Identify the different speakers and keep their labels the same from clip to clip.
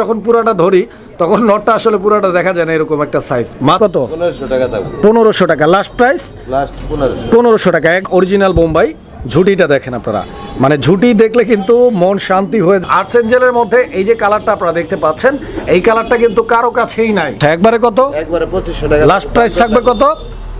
Speaker 1: যখন পুরাটা ধরি তখন নটটা আসলে পুরাটা দেখা যায় না এরকম একটা সাইজ মা কত?
Speaker 2: পনেরোশো টাকা
Speaker 1: পনেরোশো টাকা। লাস্ট প্রাইস
Speaker 2: লাস্ট পনেরোশো।
Speaker 1: টাকা। এক অরিজিনাল বোম্বাই ঝুটিটা দেখেন আপনারা। মানে ঝুটি দেখলে কিন্তু মন শান্তি হয়ে আর্টস এঞ্জেলের মধ্যে এই যে কালারটা আপনারা দেখতে পাচ্ছেন এই কালারটা কিন্তু কারও কাছেই নাই। একবারে কত?
Speaker 2: একবারে পঁচিশশো টাকা।
Speaker 1: লাস্ট প্রাইস থাকবে কত?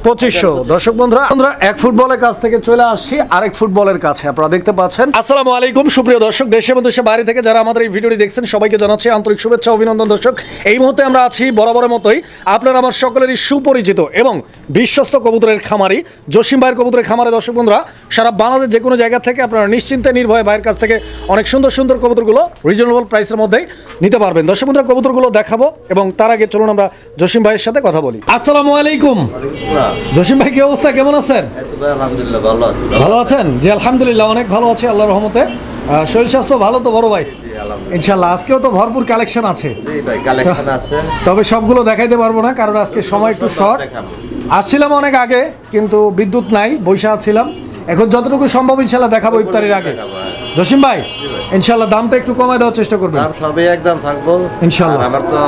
Speaker 1: পঁচিশশো। দর্শক বন্ধুরা বন্ধুরা এক ফুটবলের কাছ থেকে চলে আসছি আরেক ফুটবলের কাছে। আপনারা দেখতে পাচ্ছেন। আসসালামু আলাইকুম, সুপ্রিয় দর্শক দেশে এবং দেশের বাইরে থেকে যারা আমাদের এই ভিডিওটি দেখছেন, সবাইকে জানাচ্ছি আন্তরিক শুভেচ্ছা, অভিনন্দন দর্শক। এই মুহূর্তে আমরা আছি বরাবরের মতোই আপনারা আমার সকলেরই সুপরিচিত এবং বিশ্বস্ত কবুতরের খামারি, জসিম ভাইয়ের কবুতরের খামারে। দর্শক বন্ধুরা, সারা বাংলাদেশ যে কোনো জায়গা থেকে আপনারা নিশ্চিন্তে নির্ভয়ে ভাইয়ের কাছ থেকে অনেক সুন্দর সুন্দর কবুতরগুলো রিজনেবল প্রাইসের মধ্যেই নিতে পারবেন। দর্শক বন্ধুরা, কবুতরগুলো দেখাবো এবং তার আগে চলুন আমরা জসিম ভাইয়ের সাথে কথা বলি। আসসালামু আলাইকুম। জসিম ভাই কি অবস্থা? কেমন আছেন?
Speaker 2: ভালো
Speaker 1: আছেন? জি আলহামদুলিল্লাহ অনেক ভালো আছে আল্লাহ রহমতে। শরীর স্বাস্থ্য ভালো তো বড় ভাই? ইনশাল্লাহ আজকেও তো ভরপুর কালেকশন আছে। তবে সবগুলো দেখাইতে পারব না কারণ আজকে সময় একটু শর্ট আসছিলাম অনেক আগে কিন্তু বিদ্যুৎ নাই বৈশা ছিলাম। এখন যতটুকু সম্ভব ইনশাল্লাহ দেখাবো ইফতারির আগে।
Speaker 2: হ্যাঁ।
Speaker 1: জসিম ভাই ইনশাল্লাহ দামটা একটু কমায় দেওয়ার চেষ্টা করবেন।
Speaker 2: দাম সবই একদম থাকব।
Speaker 1: ইনশাআল্লাহ।
Speaker 2: আর আমার তো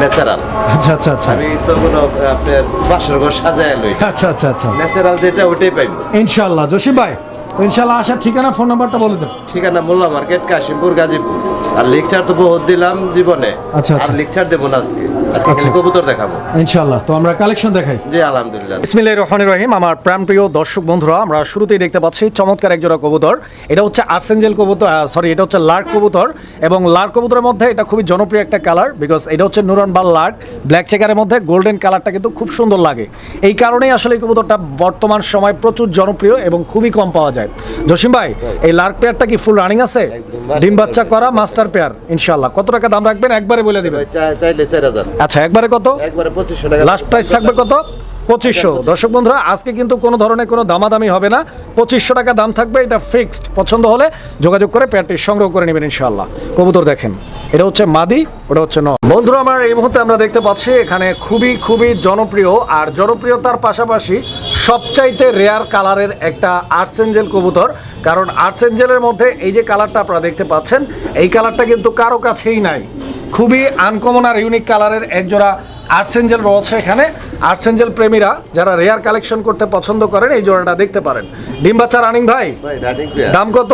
Speaker 2: ন্যাচারাল।
Speaker 1: আচ্ছা আচ্ছা আচ্ছা।
Speaker 2: আমি তো কোনো আপনার বাসর ঘর সাজায় লই।
Speaker 1: আচ্ছা আচ্ছা আচ্ছা।
Speaker 2: ন্যাচারাল যেটা ওটাই পাইবো।
Speaker 1: ইনশাল্লাহ। জসিম ভাই তো ইনশাল্লাহ আসার ঠিকানা ফোন নাম্বারটা বলে দেন।
Speaker 2: ঠিকানা মোল্লা মার্কেট কাশিমপুর গাজীপুর। আর লেকচার তো বহুত দিলাম জীবনে।
Speaker 1: আচ্ছা, আচ্ছা।
Speaker 2: আর লেকচার দেবো না আজকে।
Speaker 1: আচ্ছা,
Speaker 2: কবুতর দেখাবো।
Speaker 1: ইনশাল্লাহ তো আমরা কালেকশন দেখাই।
Speaker 2: জি আলহামদুলিল্লাহ।
Speaker 1: ইসমিল্লাহ রহমান রহিম আমার প্রাণপ্রিয় দর্শক বন্ধুরা আমরা শুরুতেই দেখতে পাচ্ছি চমৎকার এক কবুতর। এটা হচ্ছে আর্সেঞ্জেল কবুতর সরি এটা হচ্ছে লার্ক কবুতর এবং লার্ক কবুতরের মধ্যে এটা খুবই জনপ্রিয় একটা কালার বিকজ এটা হচ্ছে নুরান বা লার্ক। ব্ল্যাক চেকারের মধ্যে গোল্ডেন কালারটা কিন্তু খুব সুন্দর লাগে। এই কারণেই আসলে এই কবুতরটা বর্তমান সময় প্রচুর জনপ্রিয় এবং খুবই কম পাওয়া যায়। জসিম ভাই এই লার্ক পেয়ারটা কি ফুল রানিং আছে? ডিম বাচ্চা করা মাস্টার পেয়ার ইনশাল্লাহ কত টাকা দাম রাখবেন? একবারে বলে দিবেন।
Speaker 2: চাইলে চার হাজার।
Speaker 1: আচ্ছা একবারে কত?
Speaker 2: একবারে পঁচিশশো টাকা।
Speaker 1: লাস্ট প্রাইস থাকবে কত? পঁচিশশো। দর্শক বন্ধুরা আজকে কিন্তু কোনো ধরনের কোনো দামাদামি হবে না। পঁচিশশো টাকা দাম থাকবে এটা ফিক্সড পছন্দ হলে যোগাযোগ করে প্যান্টটি সংগ্রহ করে নেবেন ইনশাল্লাহ কবুতর দেখেন এটা হচ্ছে মাদি ওটা হচ্ছে ন বন্ধুরা আমার এই মুহূর্তে আমরা দেখতে পাচ্ছি এখানে খুবই খুবই জনপ্রিয় আর জনপ্রিয়তার পাশাপাশি সবচাইতে রেয়ার কালারের একটা আর্সেঞ্জেল কবুতর। কারণ আর্সেঞ্জেলের মধ্যে এই যে কালারটা আপনারা দেখতে পাচ্ছেন এই কালারটা কিন্তু কারও কাছেই নাই। খুবই আনকমন আর ইউনিক কালারের একজোড়া আর্সেঞ্জেল রয়েছে এখানে। আর্সেঞ্জেল প্রেমীরা যারা রেয়ার কালেকশন করতে পছন্দ করেন এই জোড়াটা দেখতে পারেন। ডিম বাচ্চা রানিং ভাই? দাম কত?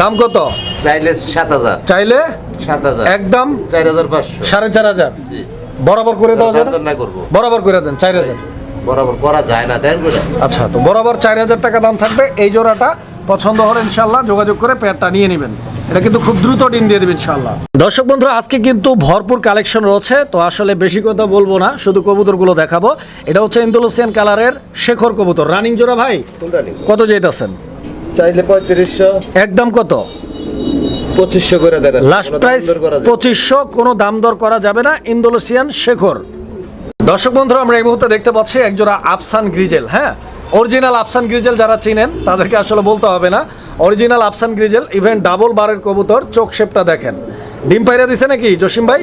Speaker 1: দাম কত?
Speaker 2: চাইলে সাত হাজার।
Speaker 1: চাইলে?
Speaker 2: সাত হাজার।
Speaker 1: একদম?
Speaker 2: চার হাজার পাঁচশো।
Speaker 1: সাড়ে চার হাজার। বরাবর করে দেওয়া যাবে? বরাবর করে দেন চার হাজার।
Speaker 2: বরাবর করা যায় না দেন
Speaker 1: আচ্ছা তো বরাবর চার হাজার টাকা দাম থাকবে। এই জোড়াটা পছন্দ হলে ইনশাল্লাহ যোগাযোগ করে পেয়ারটা নিয়ে নেবেন। এটা কিন্তু খুব দ্রুত ডিম দিয়ে দেবেন ইনশাল্লাহ দর্শক বন্ধুরা আজকে কিন্তু ভরপুর কালেকশন রয়েছে তো আসলে বেশি কথা বলব না শুধু কবুতরগুলো দেখাবো। এটা হচ্ছে ইন্দোলেশিয়ান কালারের শেখর কবুতর। রানিং জোড়া ভাই? কত যেতেছেন
Speaker 2: চাইলে পঁয়ত্রিশশো।
Speaker 1: একদম কত?
Speaker 2: পঁচিশশো করে দেন।
Speaker 1: Last price. পঁচিশশো কোনো দাম দর করা যাবে না ইন্দোলেশিয়ান শেখর। দর্শক বন্ধুরা আমরা এই মুহূর্তে দেখতে পাচ্ছি একজোড়া আফসান গ্রিজেল হ্যাঁ? অরিজিনাল আফসান গ্রিজেল যারা চিনেন তাদেরকে আসলে বলতে হবে না। অরিজিনাল আফসান গ্রিজেল ইভেন ডাবল বারের কবুতর, চোখ শেপটা দেখেন। ডিম পাইরা দিছে নাকি, জসিম ভাই?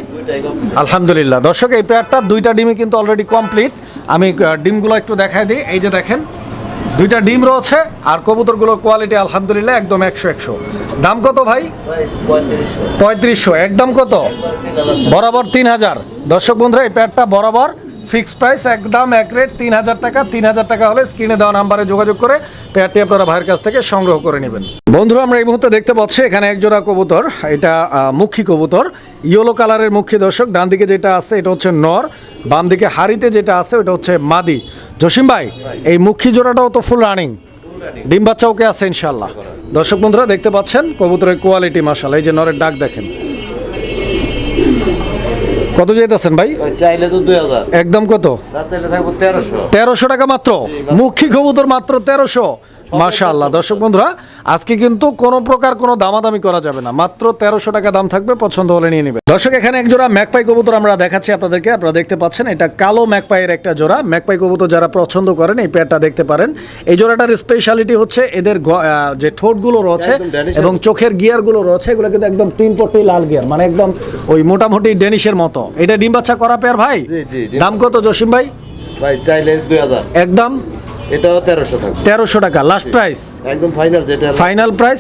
Speaker 1: আলহামদুলিল্লাহ। দর্শক, এই পেয়ারটা দুইটা ডিমই কিন্তু অলরেডি কমপ্লিট আমি ডিমগুলো একটু দেখাই দিই। এই যে দেখেন, দুইটা ডিম রয়েছে, আর কবুতরগুলোর কোয়ালিটি আলহামদুলিল্লাহ একদম একশো একশো। দাম কত ভাই?
Speaker 2: পঁয়ত্রিশশো।
Speaker 1: একদম কত? বরাবর তিন হাজার। দর্শক বন্ধুরা, এই প্যাডটা বরাবর ফিক্স প্রাইস, একদম এক রেট, তিন হাজার টাকা, তিন হাজার টাকা হলে স্ক্রিনে দেওয়া নাম্বারে যোগাযোগ করে প্যাডটি আপনারা ভাইয়ের কাছ থেকে সংগ্রহ করে নেবেন। বন্ধুরা, আমরা এই মুহূর্তে দেখতে পাচ্ছি এখানে এক জোড়া কবুতর, এটা মুখী কবুতর, ইয়েলো কালারের মুখী দর্শক। ডান দিকে যেটা আছে, এটা হচ্ছে নর, বাম দিকে হাড়িতে যেটা আছে, ওটা হচ্ছে মাদি। জসিম ভাই, এই মুখী জোড়াটাও তো ফুল রানিং ডিম বাচ্চা ওকে আছে ইনশাল্লাহ দর্শক বন্ধুরা, দেখতে পাচ্ছেন কবুতরের কোয়ালিটি মাসাল এই যে নরের ডাক দেখেন। কত যেতেছেন ভাই?
Speaker 2: ভাই চাইলে তো দুই হাজার।
Speaker 1: একদম কত?
Speaker 2: তেরোশো।
Speaker 1: টাকা মাত্র। মুখী কবুতর মাত্র তেরোশো। মাশাআল্লাহ। দর্শক বন্ধুরা আজকে কিন্তু কোনো প্রকার কোনো দামাদামি করা যাবে না। মাত্র তেরোশো টাকা দাম থাকবে পছন্দ হলে নিয়ে নেবে দর্শক এখানে এক জোড়া ম্যাকপাই কবুতর আমরা দেখাচ্ছি আপনাদেরকে। আপনারা দেখতে পাচ্ছেন এটা কালো ম্যাকপাইয়ের একটা জোড়া। ম্যাকপাই কবুতর যারা পছন্দ করেন এই পেয়ারটা দেখতে পারেন। এই জোড়াটার স্পেশালিটি হচ্ছে এদের যে ঠোঁটগুলো রয়েছে এবং চোখের গিয়ারগুলো রয়েছে এগুলো কিন্তু একদম তিন পট্টি লাল গিয়ার মানে একদম ওই মোটামুটি ডেনিশের মতো। এটা ডিম বাচ্চা করা পেয়ার ভাই? দাম কত জসিম ভাই?
Speaker 2: ভাই চাইলে দুই হাজার।
Speaker 1: একদম
Speaker 2: এটাও থাকবে।
Speaker 1: টাকা লাস্ট প্রাইস
Speaker 2: একদম ফাইনাল যেটা
Speaker 1: ফাইনাল প্রাইস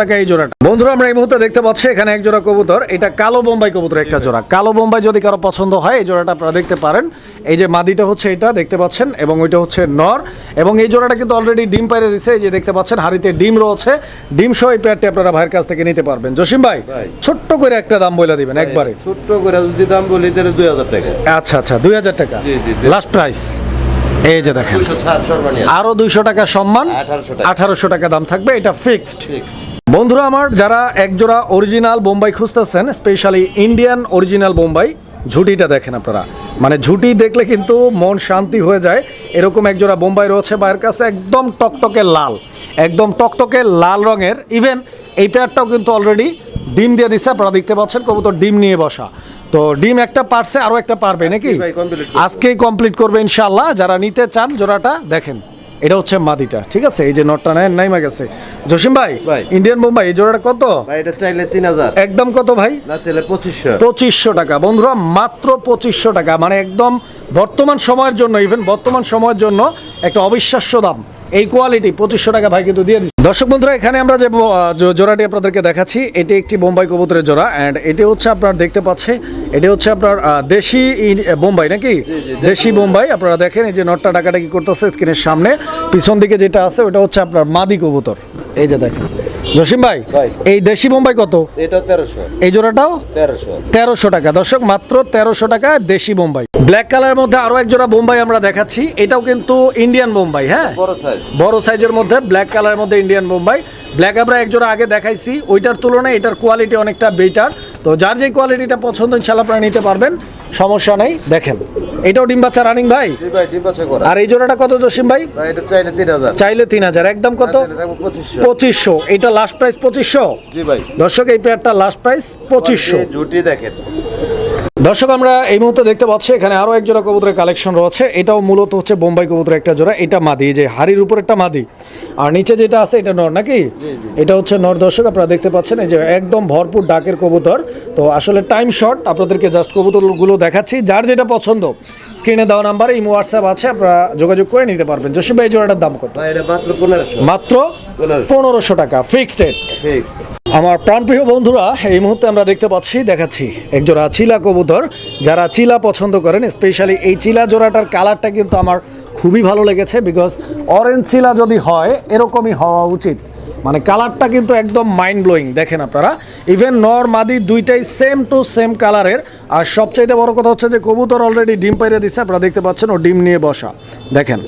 Speaker 1: টাকা এই জোড়াটা। বন্ধুরা আমরা এই মুহূর্তে দেখতে পাচ্ছি এখানে এক জোড়া কবুতর এটা কালো বোম্বাই কবুতর একটা জোড়া। কালো বোম্বাই যদি কারও পছন্দ হয় এই জোড়াটা আপনারা দেখতে পারেন। এই যে মাদিটা হচ্ছে এটা দেখতে পাচ্ছেন এবং ওইটা হচ্ছে নর। এবং এই জোড়াটা কিন্তু অলরেডি ডিম পাইরে দিছে এই যে দেখতে পাচ্ছেন হাড়িতে ডিম রয়েছে। ডিম সহ এই পেয়ারটি আপনারা ভাইয়ের কাছ থেকে নিতে পারবেন। জসিম ভাই। ছোট্ট করে একটা দাম বলে দিবেন একবারে।
Speaker 2: ছোট্ট করে যদি দাম বলি তাহলে দুই হাজার টাকা।
Speaker 1: আচ্ছা আচ্ছা দুই হাজার টাকা। লাস্ট প্রাইস এই যে দেখেন। আরও দুইশো টাকা সম্মান আঠারোশো টাকা। দাম থাকবে এটা ফিক্সড বন্ধুরা আমার যারা একজোড়া অরিজিনাল বোম্বাই খুঁজতেছেন স্পেশালি ইন্ডিয়ান অরিজিনাল বোম্বাই ঝুটিটা দেখেন আপনারা। মানে ঝুটি দেখলে কিন্তু মন শান্তি হয়ে যায়। এরকম একজোড়া বোম্বাই রয়েছে বাইরের কাছে একদম টকটকে লাল। একদম টকটকে লাল রঙের। ইভেন এই পেয়ারটাও কিন্তু অলরেডি ডিম দিয়ে দিচ্ছে আপনারা দেখতে পাচ্ছেন কবুতর ডিম নিয়ে বসা। তো ডিম একটা পারছে আরও একটা পারবে নাকি। আজকেই কমপ্লিট করবে ইনশাল্লাহ যারা নিতে চান জোড়াটা দেখেন এটা হচ্ছে মাদিটা ঠিক আছে? এই যে নটটা নেয় নাইমা গেছে। জসিম ভাই। ইন্ডিয়ান বোম্বাই এই জোড়াটা কত?
Speaker 2: ভাই এটা চাইলে তিন হাজার।
Speaker 1: একদম কত ভাই?
Speaker 2: না চাইলে পঁচিশশো।
Speaker 1: পঁচিশশো টাকা। বন্ধুরা মাত্র পঁচিশশো টাকা। মানে একদম বর্তমান সময়ের জন্য ইভেন বর্তমান সময়ের জন্য একটা অবিশ্বাস্য দাম। এই কোয়ালিটি পঁচিশশো টাকা ভাই কিন্তু দিয়ে দিচ্ছি। দর্শক বন্ধুরা এখানে আমরা যে জোড়াটি আপনাদেরকে দেখাচ্ছি এটি একটি বোম্বাই কবুতরের জোড়া অ্যান্ড এটি হচ্ছে আপনার দেখতে পাচ্ছে এটি হচ্ছে আপনার দেশি ইন- বোম্বাই নাকি? দেশি বোম্বাই। আপনারা দেখেন এই যে নটটা ডাকাডাকি করতেছে স্ক্রিনের সামনে। পিছন দিকে যেটা আছে ওটা হচ্ছে আপনার মাদি কবুতর। এই যে দেখেন। জসিম ভাই। এই দেশি বোম্বাই কত?
Speaker 2: এটা তেরোশো।
Speaker 1: এই জোড়াটাও?
Speaker 2: তেরোশো।
Speaker 1: তেরোশো টাকা। দর্শক মাত্র তেরোশো টাকা দেশি বোম্বাই। ব্ল্যাক কালারের মধ্যে আরও এক জোড়া বোম্বাই আমরা দেখাচ্ছি। এটাও কিন্তু ইন্ডিয়ান বোম্বাই হ্যাঁ?
Speaker 2: বড় সাইজ
Speaker 1: বড় সাইজের মধ্যে ব্ল্যাক কালারের মধ্যে ইন্ডিয়ান বোম্বাই। ব্ল্যাক আমরা এক জোড়া আগে দেখাইছি। ওইটার তুলনায় এটার কোয়ালিটি অনেকটা বেটার তো যার যে কোয়ালিটিটা পছন্দ ইনশাল্লাহ আপনারা নিতে পারবেন। সমস্যা নেই দেখেন। এটাও ডিম বাচ্চা রানিং ভাই?
Speaker 2: ভাই ডিম আছে করা।
Speaker 1: আর এই জোড়াটা কত জসিম ভাই?
Speaker 2: ভাই এটা চাইলে তিন হাজার।
Speaker 1: চাইলে তিন হাজার। একদম কত?
Speaker 2: পঁচিশশো।
Speaker 1: এটা লাস্ট প্রাইস পঁচিশশো?
Speaker 2: জি ভাই।
Speaker 1: দর্শক এই পেয়ারটা লাস্ট প্রাইস পঁচিশশো।
Speaker 2: জুটি দেখেন।
Speaker 1: দর্শক আমরা এই মুহূর্তে দেখতে পাচ্ছি এখানে আরও এক জোড়া কবুতরের কালেকশন রয়েছে। এটাও মূলত হচ্ছে বোম্বাই কবুতরের একটা জোড়া। এটা মাদি যে হাড়ির উপর একটা মাদি। আর নিচে যেটা আছে এটা নর নাকি? এটা হচ্ছে নর। দর্শক আপনারা দেখতে পাচ্ছেন এই যে একদম ভরপুর ডাকের কবুতর। তো আসলে টাইম শর্ট আপনাদেরকে জাস্ট কবুতরগুলো দেখাচ্ছি। যার যেটা পছন্দ স্ক্রিনে দেওয়া নাম্বার এই হোয়াটসঅ্যাপ আছে আপনারা যোগাযোগ করে নিতে পারবেন। জসিম ভাই এই জোড়াটার দাম কত?
Speaker 2: মাত্র। পনেরোশো।
Speaker 1: টাকা ফিক্সড রেট
Speaker 2: ফিক্সড
Speaker 1: আমার প্রাণপ্রিয় বন্ধুরা, এই মুহূর্তে আমরা দেখতে পাচ্ছি, দেখাচ্ছি একজোড়া চিলা কবুতর। যারা চিলা পছন্দ করেন স্পেশালি এই চিলা জোড়াটার কালারটা কিন্তু আমার খুবই ভালো লেগেছে বিকজ অরেঞ্জ চিলা যদি হয়, এরকমই হওয়া উচিত। মানে কালারটা কিন্তু একদম মাইন্ড ব্লোয়িং দেখেন আপনারা। ইভেন নর, মাদি দুইটাই সেম টু সেম কালারের আর সবচাইতে বড় কথা হচ্ছে যে, কবুতর অলরেডি ডিম পাইরে দিছে, আপনারা দেখতে পাচ্ছেন ও ডিম নিয়ে বসা। দেখেন,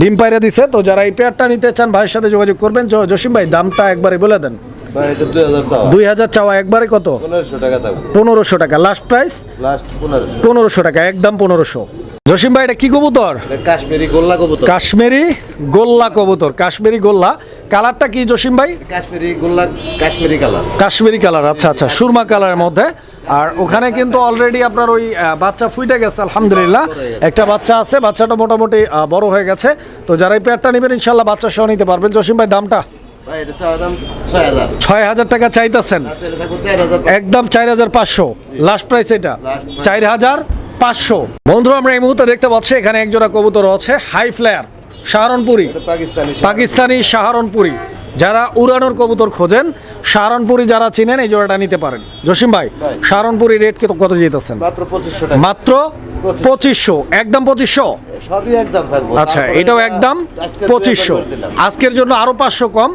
Speaker 1: ডিম পাইরে দিছে, তো যারা এই পেয়ারটা নিতে চান, ভাইয়ের সাথে যোগাযোগ করবেন। জসিম ভাই, দামটা একবারে বলে দেন।
Speaker 2: দুই হাজার চাওয়া।
Speaker 1: দুই হাজার চাওয়া একবারে কত?
Speaker 2: পনেরোশো টাকা থাকবে
Speaker 1: পনেরোশো টাকা লাস্ট প্রাইস
Speaker 2: পনেরোশো।
Speaker 1: পনেরোশো টাকা একদম পনেরোশো। জসিম ভাই এটা কি কবুতর?
Speaker 2: কাশ্মীরি গোল্লা কবুতর।
Speaker 1: কাশ্মীরি গোল্লা কবুতর কাশ্মীরি গোল্লা। কালারটা কি জসিম ভাই?
Speaker 2: কাশ্মীরি গোল্লা কাশ্মীরি কালার।
Speaker 1: কাশ্মীরি কালার আচ্ছা আচ্ছা সুরমা কালারের মধ্যে। আর ওখানে কিন্তু অলরেডি আপনার ওই বাচ্চা ফুইটে গেছে আলহামদুলিল্লাহ। একটা বাচ্চা আছে বাচ্চাটা মোটামুটি বড় হয়ে গেছে। তো যারা এই পেয়ারটা নেবেন ইনশাল্লাহ বাচ্চা সহ নিতে পারবেন। জসিম ভাই দামটা?
Speaker 2: ছয় হাজার।
Speaker 1: টাকা চাইতেছেন? একদম চার হাজার পাঁচশো। লাস্ট প্রাইস এটা। চার হাজার পাঁচশো। বন্ধু আমরা এই মুহূর্তে দেখতে পাচ্ছি এখানে একজোড়া কবুতর আছে হাই ফ্লেয়ার সাহারনপুরি।
Speaker 2: পাকিস্তানি
Speaker 1: সাহারনপুরি। যারা উড়ানোর কবুতর খোঁজেন সাহারনপুরি যারা চিনেন এই জোড়াটা নিতে পারেন। জসিম ভাই। সাহারনপুরি রেট কত যেতেছেন
Speaker 2: মাত্র পঁচিশশো
Speaker 1: একদম পঁচিশশো? আচ্ছা এটাও একদম পঁচিশশো। আজকের জন্য আরও পাঁচশো কম।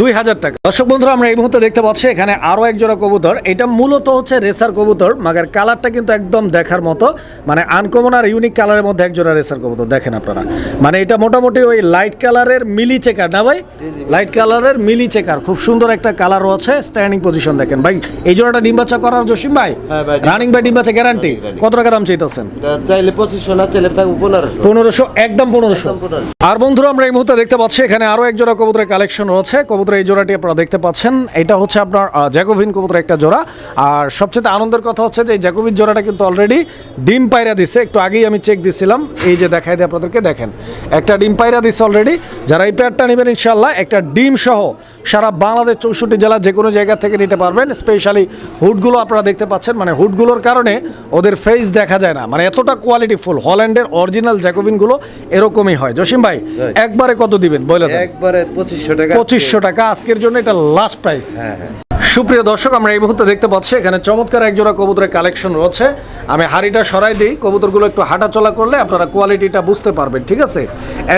Speaker 1: দুই হাজার টাকা। দর্শক বন্ধুরা আমরা এই মুহূর্তে দেখতে পাচ্ছি এখানে আরও এক জোড়া কবুতর। এটা মূলত হচ্ছে রেসার কবুতর মাগার কালারটা কিন্তু একদম দেখার মতো। মানে আনকমন আর ইউনিক কালারের মধ্যে এক জোড়া রেসার কবুতর দেখেন আপনারা। মানে এটা মোটামুটি ওই লাইট কালারের মিলি চেকার না ভাই? লাইট কালারের মিলি চেকার খুব সুন্দর একটা কালার আছে স্ট্যান্ডিং পজিশন দেখেন। ভাই এই জোড়াটা ডিম বাচ্চা করার জসিম ভাই?
Speaker 2: হ্যাঁ ভাই,
Speaker 1: রানিং ভাই ডিম বাচ্চা গ্যারান্টি কত টাকা দাম চাইতেছেন?
Speaker 2: চাইলে পঁচিশশো না চাইলে পনেরোশো।
Speaker 1: পনেরোশো একদম পনেরোশো। আর বন্ধুরা আমরা এই মুহূর্তে দেখতে পাচ্ছি এখানে আরও এক জোড়া কবুতরের কালেকশন রয়েছে। কবুতরের এই জোড়াটি আপনারা দেখতে পাচ্ছেন। এটা হচ্ছে আপনার জ্যাকোভিন কবুতরের একটা জোড়া। আর সবচেয়ে আনন্দের কথা হচ্ছে যে এই জ্যাকোভিন জোড়াটা কিন্তু অলরেডি ডিম পায়রা দিচ্ছে একটু আগেই আমি চেক দিছিলাম। এই যে দেখাই দিয়ে আপনাদেরকে দেখেন। একটা ডিম পায়রা দিচ্ছে অলরেডি যারা এই পেয়ারটা নেবেন ইনশাল্লাহ একটা ডিম সহ সারা বাংলাদেশ চৌষট্টি জেলার যে কোনো জায়গা থেকে নিতে পারবেন। স্পেশালি হুডগুলো আপনারা দেখতে পাচ্ছেন। মানে হুডগুলোর কারণে ওদের ফেস দেখা যায় না। মানে এতটা কোয়ালিটি ফুল হল্যান্ডের অরিজিনাল জ্যাকোভিনগুলো এরকমই হয়। জসিম ভাই একবারে কত দিবেন? বলে
Speaker 2: একবারে পঁচিশশো টাকা।
Speaker 1: পঁচিশশো টাকা আজকের জন্য এটা লাস্ট প্রাইস
Speaker 2: হ্যাঁ হ্যাঁ।
Speaker 1: সুপ্রিয় দর্শক, আমরা এই মুহূর্তে দেখতে পাচ্ছি, এখানে চমৎকার এক জোড়া কবুতরের কালেকশন রয়েছে। আমি হাড়িটা সরাই দিই, কবুতরগুলো একটু হাঁটাচলা করলে আপনারা কোয়ালিটিটা বুঝতে পারবেন, ঠিক আছে?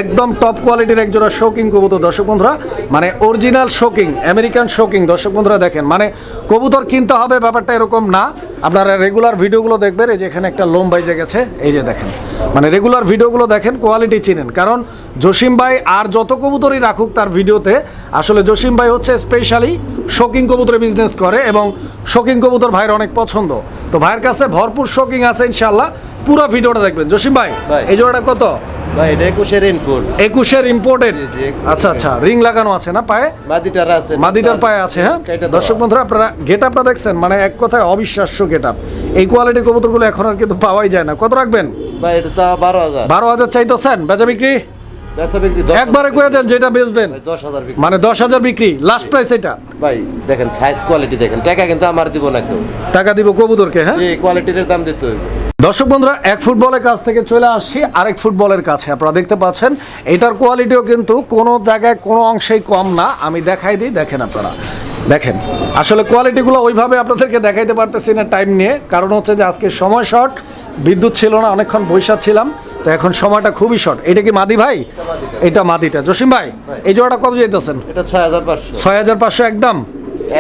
Speaker 1: একদম টপ কোয়ালিটির এক জোড়া শোকিং কবুতর, দর্শক বন্ধুরা মানে অরিজিনাল শোকিং আমেরিকান শোকিং দর্শক বন্ধুরা দেখেন মানে কবুতর কিনতে হবে, ব্যাপারটা এরকম না। আপনারা রেগুলার ভিডিওগুলো দেখবেন, এই যে এখানে একটা লোম বাইজে গেছে, এই যে দেখেন মানে রেগুলার ভিডিওগুলো দেখেন কোয়ালিটি চিনেন। কারণ জসিম ভাই আর যত কবুতরই রাখুক তার ভিডিওতে, আসলে জসিম ভাই হচ্ছে স্পেশালি শোকিং কবুতরের বিজনেস করে এবং শোকিং কবুতর ভাইয়ের অনেক পছন্দ। তো ভাইয়ের কাছে ভরপুর শোকিং আছে ইনশাল্লাহ পুরো ভিডিওটা দেখবেন। জসিম ভাই। এই জোড়াটা কত?
Speaker 2: ভাই এটা একুশের ইনপুট
Speaker 1: একুশের ইম্পোর্টেড। আচ্ছা আচ্ছা রিং লাগানো আছে না পায়ে?
Speaker 2: মাদিটার আছে।
Speaker 1: মাদিটার পায়ে আছে হ্যাঁ? দর্শক বন্ধুরা আপনারা গেট আপটা দেখছেন মানে এক কথায় অবিশ্বাস্য গেট আপ এই কোয়ালিটির কবুতরগুলো এখন আর কিন্তু পাওয়াই যায় না। কত রাখবেন?
Speaker 2: ভাই এটা বারো হাজার।
Speaker 1: বারো হাজার চাইতেছেন। বেচা বিক্রি? একবারে কয়ে দেন যেটা বেচবেন। মানে দশ হাজার বিক্রি লাস্ট প্রাইস এটা।
Speaker 2: ভাই দেখেন সাইজ কোয়ালিটি দেখেন। টাকা কিন্তু আমার দিব না কেউ।
Speaker 1: টাকা দিব কবুতরকে হ্যাঁ?
Speaker 2: যে কোয়ালিটির দাম দিতে হইবে।
Speaker 1: দর্শক বন্ধুরা এক ফুটবলের কাছ থেকে চলে আসছি আরেক ফুটবলের কাছে। আপনারা দেখতে পাচ্ছেন এটার কোয়ালিটিও কিন্তু কোনো জায়গায় কোনো অংশেই কম না। আমি দেখাই দিই দেখেন আপনারা। দেখেন আসলে কোয়ালিটিগুলো ওইভাবে আপনাদেরকে দেখাইতে পারতেছি না টাইম নিয়ে। কারণ হচ্ছে যে আজকে সময় শর্ট বিদ্যুৎ ছিল না অনেকক্ষণ বৈশাখ ছিলাম। তো এখন সময়টা খুবই শর্ট এটা কি মাদি ভাই? এটা মাদিটা। জসিম ভাই এই জোড়াটা কত যেতেছেন
Speaker 2: এটা ছয় হাজার পাঁচশো।
Speaker 1: ছয় হাজার পাঁচশো একদম?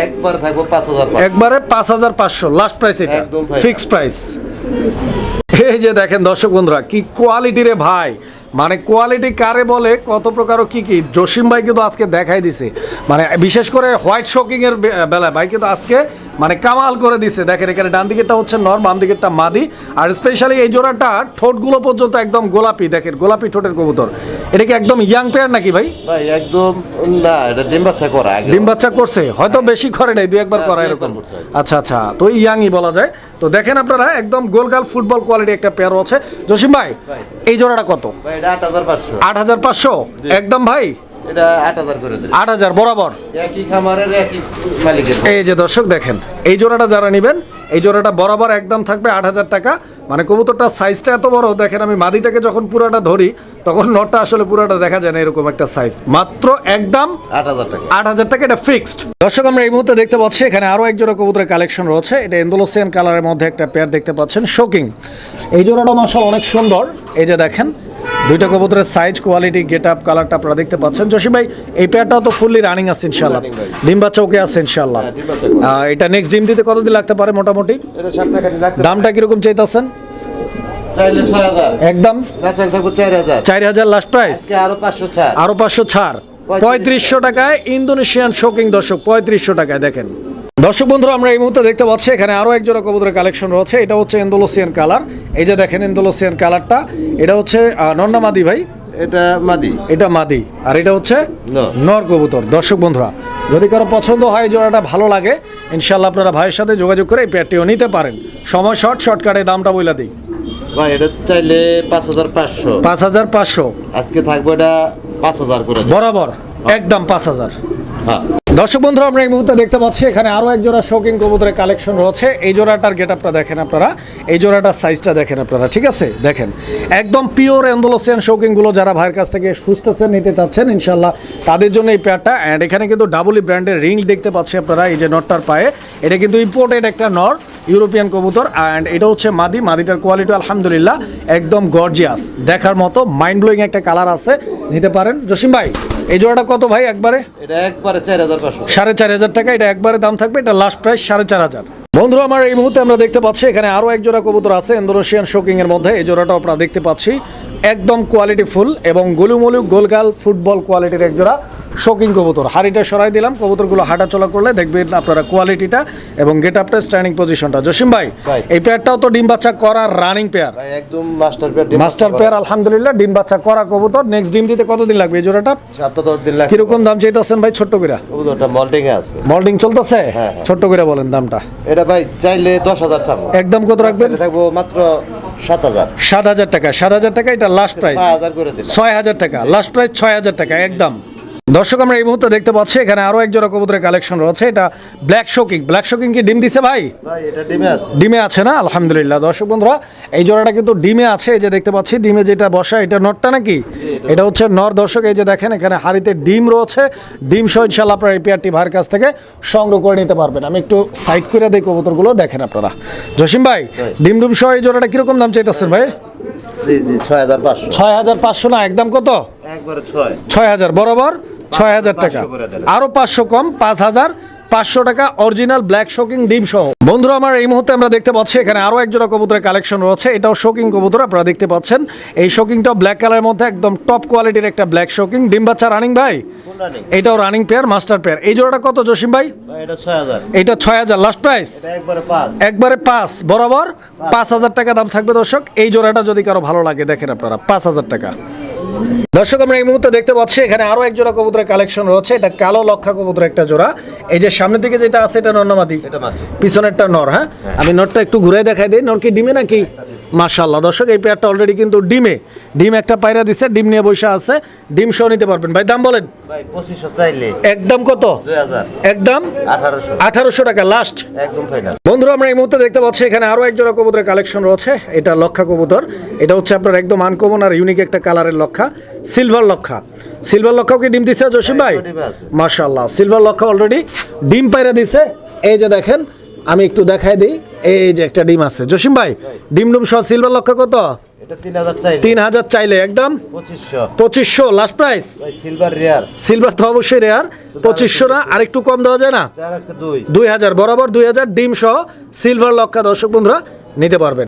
Speaker 2: একবার থাকব পাঁচ হাজার
Speaker 1: একবারে পাঁচ হাজার পাঁচশো। লাস্ট প্রাইস এটা। ফিক্স প্রাইস এই যে দেখেন দর্শক বন্ধুরা কি কোয়ালিটি রে ভাই। মানে কোয়ালিটি কারে বলে কত প্রকার ও কি কি জসিম ভাই কিন্তু আজকে দেখাই দিছে। মানে বিশেষ করে হোয়াইট শোকিং এর বে- বেলায় ভাই কিন্তু আজকে মানে কামাল করে দিছে। দেখেন এখানে ডান দিকেরটা হচ্ছে নর বাম দিকেরটা মাদি। আর স্পেশালি এই জোড়াটা ঠোঁটগুলো পর্যন্ত একদম গোলাপি। দেখেন গোলাপি ঠোঁটের কবুতর। এটা কি একদম ইয়াং পেয়ার নাকি ভাই?
Speaker 2: ভাই একদম না এটা ডিম বাচ্চা করা
Speaker 1: ডিম বাচ্চা করছে। হয়তো বেশি করে নাই দুই একবার করা এরকম। আচ্ছা আচ্ছা তো ইয়াংই বলা যায়। তো দেখেন আপনারা একদম গোলগাল ফুটবল কোয়ালিটি একটা পেয়ার আছে। জসিম ভাই। এই জোড়াটা কত?
Speaker 2: আট হাজার পাঁচশো।
Speaker 1: একদম ভাই?
Speaker 2: এটা করে দেন।
Speaker 1: বরাবর?
Speaker 2: একই খামারের একই মালিকের
Speaker 1: এই যে দর্শক দেখেন এই জোড়াটা যারা নেবেন এই জোড়াটা বরাবর একদম থাকবে আট হাজার টাকা। মানে সাইজটা এত বড় দেখেন আমি মাদিটাকে যখন পুরাটা ধরি তখন নটটা আসলে পুরাটা দেখা যায় না এরকম একটা সাইজ মাত্র একদম
Speaker 2: টাকা।
Speaker 1: এটা ফিক্সড দর্শক আমরা এই মুহূর্তে দেখতে পাচ্ছি এখানে আরও এক জোড়া কবুতরের কালেকশন রয়েছে। এটা কালারের মধ্যে একটা পেয়ার দেখতে পাচ্ছেন শোকিং এই জোড়াটা মাসাল অনেক সুন্দর। এই যে দেখেন দুইটা কবুতরের সাইজ কোয়ালিটি গেট আপ কালারটা আপনারা দেখতে পাচ্ছেন। জসিম ভাই এই পেয়ারটাও তো ফুললি রানিং আছে ইনশাল্লাহ। ডিম বাচ্চা ওকে আছে ইনশাল্লাহ
Speaker 2: হ্যাঁ,
Speaker 1: এটা নেক্সট ডিম দিতে কতদিন লাগতে পারে মোটামুটি? দামটা কীরকম চাইতেছেন? একদম?
Speaker 2: চার হাজার।
Speaker 1: লাস্ট প্রাইস
Speaker 2: আজকে আরও পাঁচশো ছাড়।
Speaker 1: আরও পাঁচশো ছাড়। পঁয়ত্রিশশো টাকায় ইন্দোনেশিয়ান শোকিং দর্শক পঁয়ত্রিশশো টাকায় দেখেন। দর্শক বন্ধুরা আমরা এই মুহূর্তে দেখতে পাচ্ছি এখানে আরও এক জোড়া কবুতরের কালেকশন রয়েছে। এটা হচ্ছে এন্দোলোসিয়ান কালার এই যে দেখেন এন্দোলোসিয়ান কালারটা এটা হচ্ছে নন্না মাদি ভাই?
Speaker 2: এটা মাদি।
Speaker 1: এটা মাদি। আর এটা হচ্ছে
Speaker 2: নর।
Speaker 1: কবুতর। দর্শক বন্ধুরা যদি কারও পছন্দ হয় এই জোড়াটা ভালো লাগে ইনশাল্লাহ আপনারা ভাইয়ের সাথে যোগাযোগ করে এই পেয়ারটিও নিতে পারেন। সময় শর্ট শর্টকাটে দামটা বইলা দিই।
Speaker 2: ভাই এটা চাইলে পাঁচ হাজার পাঁচশো।
Speaker 1: পাঁচ হাজার পাঁচশো।
Speaker 2: আজকে থাকব এটা পাঁচ হাজার করে
Speaker 1: বরাবর একদম পাঁচ হাজার।
Speaker 2: হ্যাঁ।
Speaker 1: দর্শক বন্ধুরা, আমরা এই মুহূর্তে দেখতে পাচ্ছি, এখানে আরও এক জোড়া শৌকিং কবুতরের কালেকশন রয়েছে। এই জোড়াটার গেট আপনারা দেখেন আপনারা। এই জোড়াটার সাইজটা দেখেন আপনারা, ঠিক আছে? দেখেন, একদম পিওর অ্যান্ডোলোসিয়ান শৌকিংগুলো যারা ভাইয়ের কাছ থেকে খুঁজতেছেন, নিতে চাচ্ছেন ইনশাল্লাহ তাদের জন্য এই পেয়ারটা অ্যান্ড এখানে কিন্তু ডাবলি ব্র্যান্ডের রিং দেখতে পাচ্ছি আপনারা, এই যে নটটার পায়ে। এটা কিন্তু ইম্পোর্টেড একটা নর ইউরোপিয়ান কবুতর অ্যান্ড এটা হচ্ছে মাদি। মাদিটার কোয়ালিটি আলহামদুলিল্লাহ একদম গর্জিয়াস দেখার মতো মাইন্ড ব্লোয়িং একটা কালার আছে নিতে পারেন। জসিম ভাই এই জোড়াটা কত ভাই একবারে?
Speaker 2: এটা একবারে চার হাজার
Speaker 1: সাড়ে চার হাজার টাকা এটা একবারে দাম থাকবে এটা লাস্ট প্রাইস সাড়ে চার হাজার। বন্ধু আমার এই মুহূর্তে আমরা দেখতে পাচ্ছি এখানে আরও এক জোড়া কবুতর আছে ইন্দোনেশিয়ান শোকিং এর মধ্যে। এই জোড়াটাও আপনারা দেখতে পাচ্ছি একদম কোয়ালিটি ফুল এবং গোলুমলু গোলগাল ফুটবল কোয়ালিটির এক জোড়া। শোকিং কবুতর। হাড়িটা সরাই দিলাম কবুতরগুলো হাঁটাচলা করলে দেখবেন আপনারা কোয়ালিটিটা এবং গেট আপটা স্ট্যান্ডিং পজিশনটা জসিম ভাই। এই পেয়ারটাও তো ডিম বাচ্চা করার রানিং পেয়ার
Speaker 2: ভাই একদম মাস্টার পেয়ার
Speaker 1: মাস্টার পেয়ার আলহামদুলিল্লাহ ডিম বাচ্চা করা কবুতর। নেক্সট ডিম দিতে কতদিন লাগবে এই জোড়াটা?
Speaker 2: সাতটা দশ দিন লাগে
Speaker 1: কীরকম দাম চাইতেছেন ভাই ছোট্ট করে
Speaker 2: ওটা মল্টিং আছে।
Speaker 1: মল্ডিং চলতেছে?
Speaker 2: হ্যাঁ।
Speaker 1: ছোট্ট করে বলেন দামটা।
Speaker 2: এটা ভাই চাইলে দশ হাজার থাকব
Speaker 1: একদম কত রাখবেন?
Speaker 2: থাকব মাত্র সাত হাজার।
Speaker 1: সাত হাজার টাকা সাত হাজার টাকা এটা লাস্ট প্রাইস
Speaker 2: ছয় হাজার করে দিন
Speaker 1: ছয় হাজার টাকা লাস্ট প্রাইস ছয় হাজার টাকা একদম। দর্শক আমরা এই মুহূর্তে দেখতে পাচ্ছি এখানে আরও এক জোড়া কবুতরের কালেকশন রয়েছে। এটা ব্ল্যাক শোকিং ব্ল্যাক শোকিং কি ডিম দিছে ভাই?
Speaker 2: ভাই এটা ডিমে আছে।
Speaker 1: ডিমে আছে না? আলহামদুলিল্লাহ। দর্শক বন্ধুরা এই জোড়াটা কিন্তু ডিমে আছে এই যে দেখতে পাচ্ছি ডিমে যেটা বসা এটা নটটা নাকি? এটা হচ্ছে নর। দর্শক এই যে দেখেন এখানে হাড়িতে ডিম রয়েছে। ডিম সহ ইনশাল্লাহ আপনারা এই পেয়ারটি ভাইয়ের কাছ থেকে সংগ্রহ করে নিতে পারবেন। আমি একটু সাইড করে দিই কবুতরগুলো দেখেন আপনারা। জসিম ভাই ডিম ডুম সহ এই জোড়াটা কীরকম দাম চাইতেছেন ভাই?
Speaker 2: জি জি ছয় হাজার পাঁচশো।
Speaker 1: না? একদম কত?
Speaker 2: ছয়
Speaker 1: হাজার বরাবর? ছয় হাজার টাকা।
Speaker 2: 500
Speaker 1: আরও পাঁচশো কম পাঁচ হাজার পাঁচশো টাকা অরিজিনাল ব্ল্যাক শোকিং ডিম সহ। বন্ধুরা আমার এই মুহূর্তে আমরা দেখতে পাচ্ছি এখানে আরও একজোড়া কবুতরের কালেকশন রয়েছে। এটাও শোকিং কবুতর আপনারা দেখতে পাচ্ছেন। এই শোকিংটাও ব্ল্যাক কালারের মধ্যে একদম টপ কোয়ালিটির একটা ব্ল্যাক শোকিং। ডিম বাচ্চা রানিং ভাই? এটাও রানিং পেয়ার মাস্টার পেয়ার এই জোড়াটা কত জসিম ভাই?
Speaker 2: এটা ছয় হাজার।
Speaker 1: লাস্ট প্রাইস
Speaker 2: একবারে পাঁচ।
Speaker 1: একবারে পাঁচ বরাবর? পাঁচ হাজার টাকা দাম থাকবে দর্শক। এই জোড়াটা যদি কারও ভালো লাগে দেখেন আপনারা পাঁচ হাজার টাকা। দর্শক আমরা এই মুহূর্তে দেখতে পাচ্ছি এখানে আরও এক জোড়া কবুতরের কালেকশন রয়েছে। এটা কালো লক্ষা কবুতর একটা জোড়া। এই যে সামনের দিকে যেটা আছে এটা নর্নামাদি পিছনেরটা নর হ্যাঁ। আমি নরটা একটু ঘুরে দেখাই দিই। নর কি ডিমে নাকি? মাশাল্লাহ দর্শক এই পেয়ারটা অলরেডি কিন্তু ডিমে। ডিম একটা পায়রা দিছে ডিম নিয়ে বসে আছে। ডিম সহ নিতে পারবেন। ভাই দাম বলেন?
Speaker 2: ভাই পঁচিশশো চাইলে।
Speaker 1: একদম কত? একদম?
Speaker 2: আঠারোশো।
Speaker 1: আঠারোশো টাকা লাস্ট
Speaker 2: একদম ফাইনাল
Speaker 1: বন্ধুরা আমরা এই মুহূর্তে দেখতে পাচ্ছি এখানে আরও এক জোড়া কবুতরের কালেকশন রয়েছে। এটা লক্ষা কবুতর। এটা হচ্ছে আপনার একদম আনকমন আর ইউনিক একটা কালারের লক্ষা সিলভার লক্ষা। সিলভার লক্ষাও কি ডিম দিছে জসিম ভাই? মাশাল্লাহ সিলভার লক্ষা অলরেডি ডিম পাইরা দিছে। এই যে দেখেন আমি একটু দেখাই দিই। এই যে একটা ডিম আছে। জসিম ভাই ডিম ডুম সহ সিলভার লক্ষ্য কত?
Speaker 2: তিন হাজার চাইলে।
Speaker 1: একদম?
Speaker 2: পঁচিশশো।
Speaker 1: Last price
Speaker 2: silver rare
Speaker 1: silver তো অবশ্যই রেয়ার পঁচিশশো না আর একটু কম দেওয়া যায় না?
Speaker 2: দুই।
Speaker 1: দুই হাজার বরাবর দুই হাজার ডিম সহ সিলভার লক্ষা দর্শক বন্ধুরা নিতে পারবেন।